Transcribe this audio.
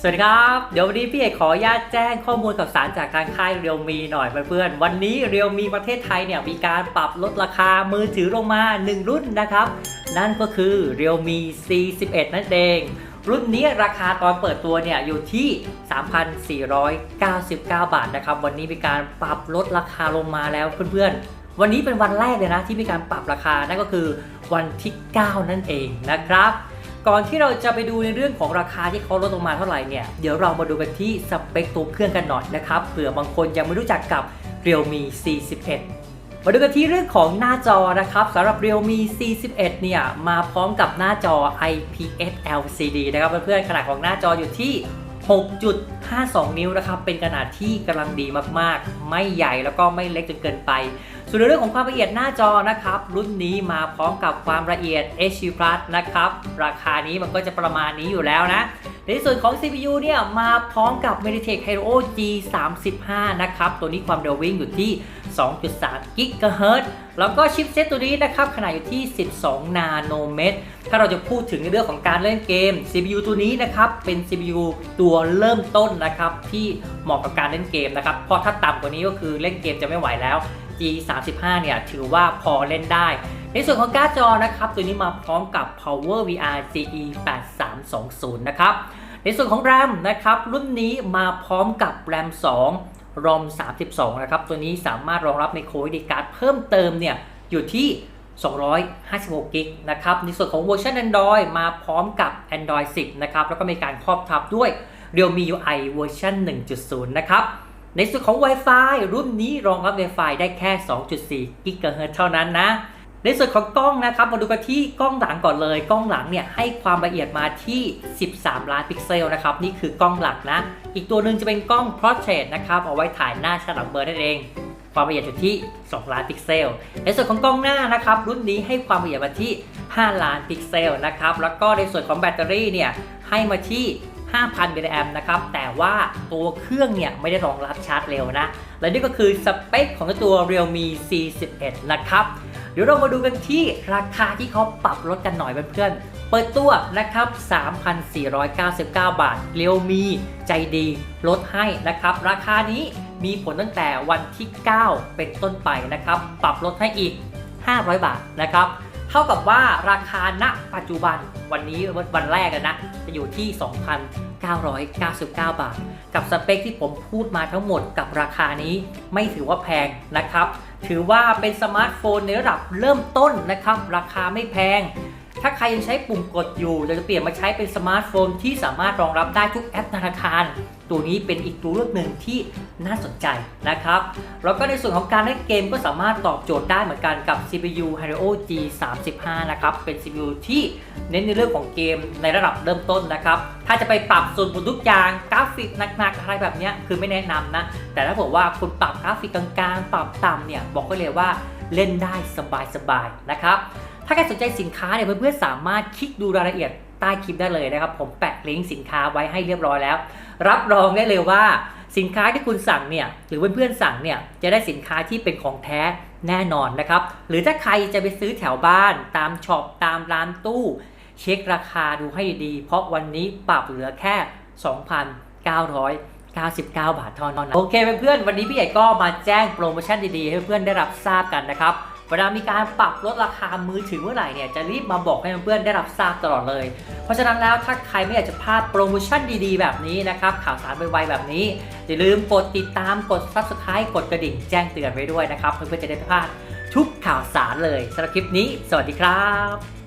สวัสดีครับ เดี๋ยววันนี้พี่เอกขออนุญาตแจ้งข้อมูลข่าวสารจากทางค่ายเรียวมีหน่อยเพื่อนๆ วันนี้เรียวมีประเทศไทยเนี่ยมีการปรับลดราคามือถือลงมา 1 รุ่นนะครับ นั่นก็คือเรียวมี C11 นั่นเอง รุ่นนี้ราคาตอนเปิดตัวเนี่ยอยู่ที่ 3,499 บาทนะครับ วันนี้มีการปรับลดราคาลงมาแล้วเพื่อนๆวันนี้เป็นวันแรกเลยนะที่มีการปรับราคา นั่นก็คือวันที่ 9 นั่นเองนะครับ ก่อนที่เราจะไปดูในเรื่องของราคาที่เขาลดลงมาเท่าไหร่เนี่ย เดี๋ยวเรามาดูกันที่สเปคตัวเครื่องกันหน่อยนะครับ เผื่อบางคนยังไม่รู้จักกับ Realme C11 มาดูกันที่เรื่องของหน้าจอนะครับสำหรับ Realme C11 เนี่ย มาพร้อมกับหน้าจอ IPS LCD นะครับเพื่อนๆขนาดของหน้าจออยู่ที่ 5.2 นิ้วนะครับ เป็นขนาดที่กำลังดีมากๆ ไม่ใหญ่แล้วก็ไม่เล็กจนเกินไป ส่วนในเรื่องของความละเอียดหน้าจอนะครับ รุ่นนี้มาพร้อมกับความละเอียด HD Plus นะครับ ราคานี้มันก็จะประมาณนี้อยู่แล้วนะในส่วนของ CPU เนี่ยมาพร้อมกับ Mediatek Helio G35 นะครับ ตัวนี้ความเร็ววิ่งอยู่ที่ 2.3 GHz แล้วก็ชิปเซตตัวนี้นะครับ ขนาดอยู่ที่ 12 นาโนเมตร ถ้าเราจะพูดถึงในเรื่องของการเล่นเกม CPU ตัวนี้นะครับ เป็น CPU ตัวเริ่มต้นนะครับที่เหมาะกับการเล่นเกมนะครับเพราะถ้าต่ำกว่านี้ก็คือเล่นเกมจะไม่ไหวแล้ว G35 เนี่ยถือว่าพอเล่นได้ ในส่วนของการ์ดจอนะครับตัวนี้มาพร้อมกับ Power VR GE 8320นะครับในส่วนของ RAM นะครับรุ่นนี้มาพร้อมกับ RAM 2 ROM 32นะครับตัวนี้สามารถรองรับในโคดดีการ์ดเพิ่มเติมเนี่ยอยู่ที่ 256กิกนะครับในส่วนของเวอร์ชัน Android มาพร้อมกับ Android 10 นะครับ แล้วก็มีการครอบทับด้วย Realme UI เวอร์ชัน1.0 นะครับ ในส่วนของ Wi-Fi รุ่นนี้รองรับ Wi-Fi ได้แค่ 2.4 GHz เท่านั้นนะ ในส่วนของกล้องนะครับ มาดูกันที่กล้องหลังก่อนเลย กล้องหลังเนี่ยให้ความละเอียดมาที่ 13 ล้านพิกเซลนะครับ นี่คือกล้องหลักนะ อีกตัวหนึ่งจะเป็นกล้อง Portrait นะครับ เอาไว้ถ่ายหน้าฉลับเบอร์นั่นเองความละเอียดอยู่ที่ 2 ล้านพิกเซล ในส่วนของกล้องหน้านะครับ รุ่นนี้ให้ความละเอียดมาที่ 5 ล้านพิกเซลนะครับ แล้วก็ในส่วนของแบตเตอรี่เนี่ยให้มาที่ 5,000มิลลิแอมนะครับ แต่ว่าตัวเครื่องเนี่ยไม่ได้รองรับชาร์จเร็วนะ และนี่ก็คือสเปคของตัว Realme C11 นะครับ เดี๋ยวเรามาดูกันที่ราคาที่เขาปรับลดกันหน่อยเพื่อนๆ เปิดตัวนะครับ 3,499 บาทเรียวมีใจดีลดให้นะครับ ราคานี้มีผลตั้งแต่วันที่ 9 เป็นต้นไปนะครับ ปรับลดให้อีก 500 บาทนะครับ เท่ากับว่าราคาณปัจจุบันวันนี้วันแรกอะนะ จะอยู่ที่ 2,999 บาท กับสเปคที่ผมพูดมาทั้งหมดกับราคานี้ไม่ถือว่าแพงนะครับ ถือว่าเป็นสมาร์ทโฟนในระดับเริ่มต้นนะครับ ราคาไม่แพง ถ้าใครยังใช้ปุ่มกดอยู่เราจะเปลี่ยนมาใช้เป็นสมาร์ทโฟนที่สามารถรองรับได้ทุกแอปธนาคาร ตัวนี้เป็นอีกตัวเลือกหนึ่งที่น่าสนใจนะครับ แล้วก็ในส่วนของการเล่นเกมก็สามารถตอบโจทย์ได้เหมือนกันกับ CPU Helio G35 นะครับ เป็น CPU ที่เน้นในเรื่องของเกมในระดับเริ่มต้นนะครับ ถ้าจะไปปรับส่วนผลทุกอย่างกราฟิกหนักๆอะไรแบบนี้คือไม่แนะนำนะ แต่ถ้าบอกว่าคุณปรับกราฟิกกลางๆ ปรับต่ำเนี่ยบอกก็เลยว่าเล่นได้สบายๆนะครับ ถ้าใครสนใจสินค้าเนี่ยเพื่อนๆสามารถคลิกดูรายละเอียดใต้คลิปได้เลยนะครับ ผมแปะลิงก์สินค้าไว้ให้เรียบร้อยแล้ว รับรองได้เลยว่าสินค้าที่คุณสั่งเนี่ยหรือเพื่อนๆสั่งเนี่ยจะได้สินค้าที่เป็นของแท้แน่นอนนะครับ หรือถ้าใครจะไปซื้อแถวบ้าน ตามช็อปตามร้านตู้ เช็คราคาดูให้ดีๆ เพราะวันนี้ปรับเหลือแค่ 2,999 บาทเท่านั้นโอเคเพื่อนๆวันนี้พี่ใหญ่ก็มาแจ้งโปรโมชั่นดีๆ ให้เพื่อนๆได้รับทราบกันนะครับ เวลามีการปรับลดราคามือถือเมื่อไหร่เนี่ยจะรีบมาบอกให้เพื่อนๆได้รับทราบตลอดเลย เพราะฉะนั้นแล้วถ้าใครไม่อยากจะพลาดโปรโมชั่นดีๆ แบบนี้นะครับข่าวสารไวๆแบบนี้อย่าลืมกดติดตามกด subscribe กดกระดิ่งแจ้งเตือนไว้ด้วยนะครับเพื่อๆจะได้ไม่พลาดทุกข่าวสารเลยสำหรับคลิปนี้ สวัสดีครับ